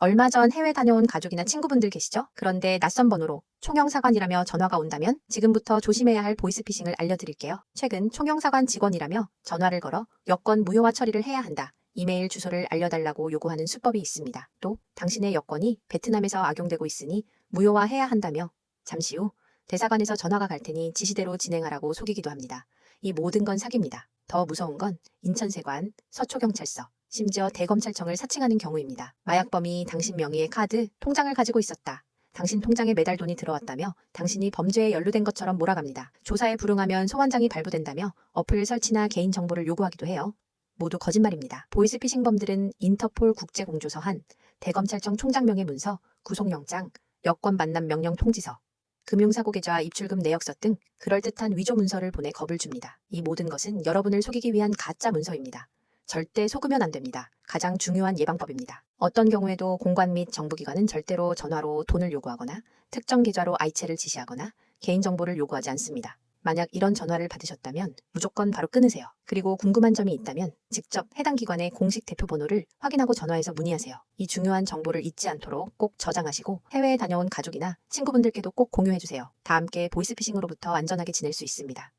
얼마 전 해외 다녀온 가족이나 친구분들 계시죠? 그런데 낯선 번호로 총영사관이라며 전화가 온다면 지금부터 조심해야 할 보이스피싱을 알려드릴게요. 최근 총영사관 직원이라며 전화를 걸어 여권 무효화 처리를 해야 한다. 이메일 주소를 알려달라고 요구하는 수법이 있습니다. 또 당신의 여권이 베트남에서 악용되고 있으니 무효화해야 한다며 잠시 후 대사관에서 전화가 갈 테니 지시대로 진행하라고 속이기도 합니다. 이 모든 건 사기입니다. 더 무서운 건 인천세관, 서초경찰서, 심지어 대검찰청을 사칭하는 경우입니다. 마약범이 당신 명의의 카드, 통장을 가지고 있었다. 당신 통장에 매달 돈이 들어왔다며 당신이 범죄에 연루된 것처럼 몰아갑니다. 조사에 불응하면 소환장이 발부된다며 어플 설치나 개인 정보를 요구하기도 해요. 모두 거짓말입니다. 보이스피싱범들은 인터폴 국제공조서 한, 대검찰청 총장명의 문서, 구속영장, 여권 반납 명령 통지서, 금융사고 계좌 입출금 내역서 등 그럴듯한 위조 문서를 보내 겁을 줍니다. 이 모든 것은 여러분을 속이기 위한 가짜 문서입니다. 절대 속으면 안 됩니다. 가장 중요한 예방법입니다. 어떤 경우에도 공관 및 정부기관은 절대로 전화로 돈을 요구하거나 특정 계좌로 아이체를 지시하거나 개인정보를 요구하지 않습니다. 만약 이런 전화를 받으셨다면 무조건 바로 끊으세요. 그리고 궁금한 점이 있다면 직접 해당 기관의 공식 대표 번호를 확인하고 전화해서 문의하세요. 이 중요한 정보를 잊지 않도록 꼭 저장하시고 해외에 다녀온 가족이나 친구분들께도 꼭 공유해주세요. 다 함께 보이스피싱으로부터 안전하게 지낼 수 있습니다.